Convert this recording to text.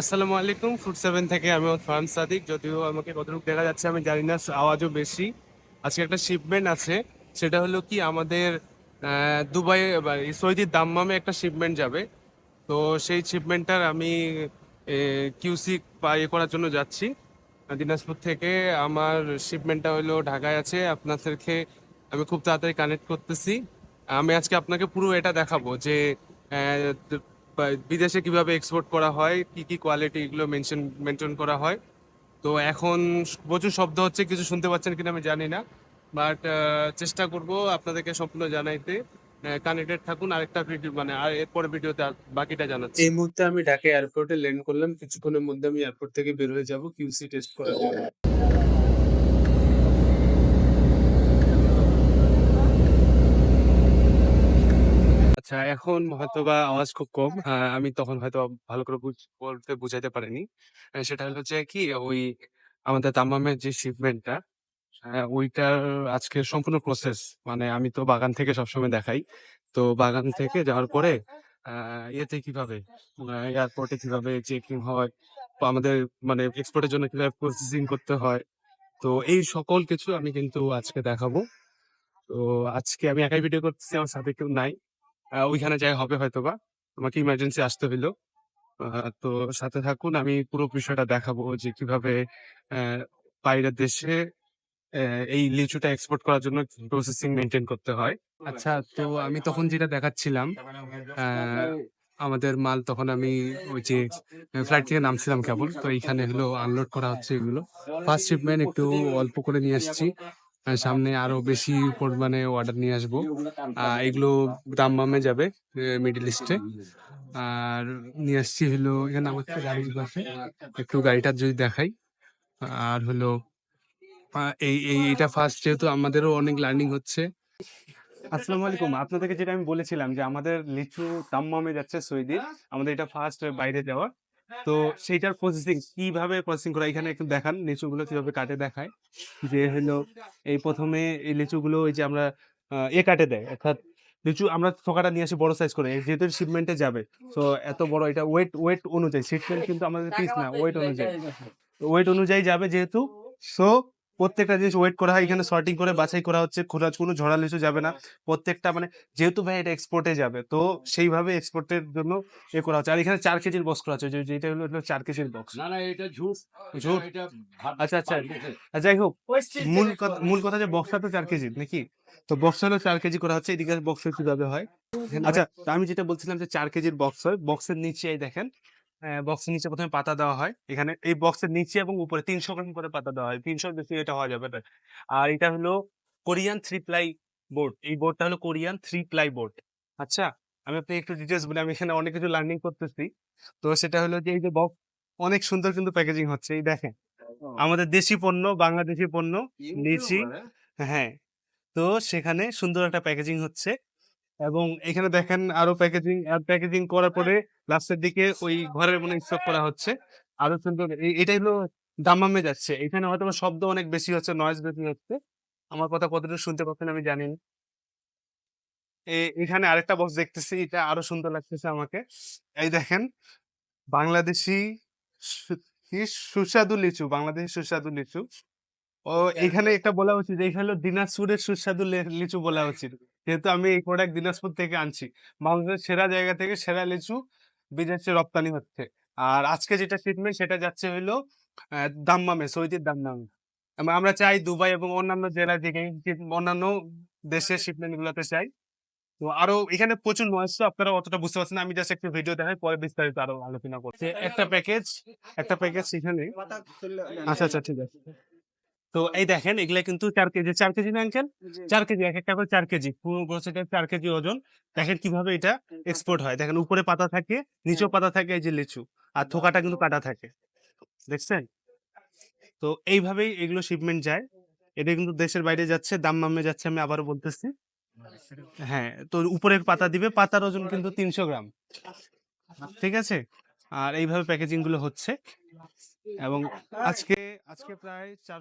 আসসালামু আলাইকুম, food seven থেকে আমি ফার্ম সাদিক। যদিও আমাকে কতটুকু দেখা যাচ্ছে আমি জানি না, আওয়াজও বেশি। আজকে একটা শিপমেন্ট আছে, সেটা হলো কি আমাদের দুবাই সৌদির দাম্মামে একটা শিপমেন্ট যাবে। তো সেই শিপমেন্টটার আমি কিউসি ইয়ে করার জন্য যাচ্ছি। দিনাজপুর থেকে আমার শিপমেন্টটা হলো ঢাকায় আছে, আপনাদেরকে আমি খুব তাড়াতাড়ি কানেক্ট করতেছি। আমি আজকে আপনাকে পুরো এটা দেখাবো যে বিদেশে কীভাবে এক্সপোর্ট করা হয়, কি কি কোয়ালিটি এগুলো মেনশন মেনটেন করা হয়। তো এখন প্রচুর শব্দ হচ্ছে, কিছু শুনতে পাচ্ছেন কিনা আমি জানি না। বাট চেষ্টা করব আপনাদেরকে সম্পূর্ণ জানাইতে। কানেক্টেড থাকুন, আরেকটা ভিডিও মানে আর এরপরে ভিডিওতে বাকিটা জানাচ্ছি। এই মুহূর্তে আমি ঢাকা এয়ারপোর্টে ল্যান্ড করলাম। কিছুক্ষণের মধ্যে আমি এয়ারপোর্ট থেকে বের হয়ে যাব কিউসি টেস্ট করার জন্য। আচ্ছা এখন হয়তোবা আওয়াজ খুব কম। আমি তখন হয়তো ভালো করে বুঝ- বলতে বুঝাইতে পারিনি। সেটা হলো যে কি ওই আমাদের দাম্মামের যে শিপমেন্টটা ওইটার আজকে সম্পূর্ণ প্রসেস মানে আমি তো বাগান থেকে সবসময় দেখাই। তো বাগান থেকে যাওয়ার পরে আহ, ইয়েতে কীভাবে এয়ারপোর্টে কীভাবে চেকিং হয় বা আমাদের মানে এক্সপোর্টের জন্য কীভাবে প্রসেসিং করতে হয়। তো এই সকল কিছু আমি কিন্তু আজকে দেখাবো। তো আজকে আমি একাই ভিডিও করতেছি আমার সাথে কেউ নাই। ওইখানে যাই হবে হয়তোবা। তোমাকে ইমার্জেন্সি আসতে হইল। তো সাথে থাকুন, আমি পুরো বিষয়টা দেখাবো যে কীভাবে বাইরের দেশে এই লিচুটা এক্সপোর্ট করার জন্য প্রসেসিং মেনটেন করতে হয়। আচ্ছা তো আমি তখন যেটা দেখাচ্ছিলাম আমাদের মাল তখন আমি ওই যে ফ্লাইট থেকে নামছিলাম কেবল। তো এইখানে হলো আনলোড করা হচ্ছে এগুলো। ফার্স্ট শিপমেন্ট একটু অল্প করে নিয়ে আসছি। সামনে আরও বেশি পরিমাণে অর্ডার নিয়ে আসব। এগুলো বামে যাবে মিডল ইস্টে আর নিয়ে আসছি হলো, এখানে আমার গাড়ির পাশে একটু গাড়িটা যদি দেখাই। আর হলো এই এই, এটা ফার্স্ট যেহেতু আমাদেরও অনেক লার্নিং হচ্ছে। আসসালামু আলাইকুম। আপনাদেরকে যেটা আমি বলেছিলাম যে আমাদের লিচু দাম্মামে যাচ্ছে সৌদি আমাদের এটা ফার্স্ট বাইরে যাওয়া তো সেইটার প্রসেসিং কীভাবে প্রসেসিং করা এখানে একটু দেখান লিচুগুলো কীভাবে কাটে দেখায়। যে হলো এই প্রথমে এই লিচুগুলো ওই যে আমরা এ কাটে দেয়। অর্থাৎ লিচু আমরা থোকাটা নিয়ে আসি বড় সাইজ করে যেহেতু শিপমেন্টে যাবে। তো এত বড় এটা ওয়েট ওয়েট অনুযায়ী শিপমেন্ট কিন্তু আমাদের পিস না ওয়েট অনুযায়ী। ওয়েট অনুযায়ী যাবে যেহেতু সো প্রত্যেকটা জিনিস ওয়েট করা হয় এখানে সর্টিং করে বাছাই করা হচ্ছে খোলা কোনো ঝরা লিচু যাবে না। প্রত্যেকটা মানে যেহেতু ভাই এটা এক্সপোর্টে যাবে তো সেইভাবে এক্সপোর্টের জন্য এ করা হচ্ছে। আর এখানে চার কেজির বক্স করা হচ্ছে যেটা হলো হলো চার কেজির বক্স না না এটা ঝুট। ঝুট? এটা আচ্ছা, আচ্ছা। আর যাই হোক মূল কথা মূল কথা যে বক্সটা তো চার কেজি নাকি? তো বক্স হলো চার কেজি করা হচ্ছে এদিকে বক্স কীভাবে হয়? আচ্ছা আমি যেটা বলছিলাম যে চার কেজির বক্স হয় বক্সের নিচে দেখেন বক্সের নিচে প্রথমে পাতা দেওয়া হয়। এখানে এই বক্সের নিচে এবং উপরে তিনশো গ্রাম করে পাতা দেওয়া হয়। তিনশো বেশি এটা হওয়া যাবে আর এটা হলো কোরিয়ান থ্রি প্লাই বোর্ড এই বোর্ডটা হলো কোরিয়ান থ্রি প্লাই বোর্ড আচ্ছা আমি আপনাকে একটু ডিটেলস বলি। আমি এখানে অনেক কিছু লার্নিং করতেছি। তো সেটা হলো যে এই যে বক্স অনেক সুন্দর কিন্তু প্যাকেজিং হচ্ছে। এই দেখেন আমাদের দেশি পণ্য বাংলাদেশি পণ্য লিচি হ্যাঁ তো সেখানে সুন্দর একটা প্যাকেজিং হচ্ছে। এবং এখানে দেখেন আরও প্যাকেজিং প্যাকেজিং করার পরে লাস্টের দিকে ওই ঘরের মনে স্টক করা হচ্ছে। আরও সুন্দর এটাই হলো দামামে যাচ্ছে। এখানে হয়তো শব্দ অনেক বেশি হচ্ছে নয়েজ বেশি হচ্ছে। আমার কথা কতটুকু শুনতে পাচ্ছেন আমি জানি না। এখানে আরেকটা বক্স দেখতেছি এটা আরও সুন্দর লাগতেছে আমাকে। এই দেখেন বাংলাদেশি সুস্বাদু লিচু বাংলাদেশি সুস্বাদু লিচু। ও এখানে একটা বলা উচিত এখানে হলো দিনাজপুরের সুস্বাদু লিচু বলা উচিত। যেহেতু আমি এই প্রোডাক্ট দিনাজপুর থেকে আনছি বাংলাদেশের সেরা জায়গা থেকে সেরা লিচু বিদেশে রপ্তানি হচ্ছে। আর আজকে যেটা ট্রিটমেন্ট সেটা যাচ্ছে হলো দাম্মামে সৌদির দাম্মামে। আমরা চাই দুবাই এবং অন্যান্য জেলা থেকে অন্যান্য দেশের শিপমেন্ট গুলোতে চাই। তো আরও এখানে প্রচুর নয়েস তো আপনারা অতটা বুঝতে পারছেন আমি জাস্ট একটু ভিডিও দেখাই পরে বিস্তারিত আরও আলোচনা করছি। একটা প্যাকেজ একটা প্যাকেজ এখানে আচ্ছা আচ্ছা ঠিক আছে। তো এই দেখেন এগুলা কিন্তু চার কেজি চার কেজি না আঙ্কেল চার কেজি এক একটা করে চার কেজি। পুরো গ্রোসারিটা চার কেজি ওজন। দেখেন কীভাবে এটা এক্সপোর্ট হয়। দেখেন উপরে পাতা থাকে নিচেও পাতা থাকে এই যে লিচু। আর থোকাটা কিন্তু কাটা থাকে। দেখছেন? তো এইভাবেই এগুলো শিপমেন্ট যায়। এটা কিন্তু দেশের বাইরে যাচ্ছে দাম মামে যাচ্ছে আমি আবারও বলতেছি। হ্যাঁ তো উপরের পাতা দিবে পাতার ওজন কিন্তু তিনশো গ্রাম। ঠিক আছে? আর এইভাবে প্যাকেজিংগুলো হচ্ছে। এবং আজকে আজকে প্রায় চার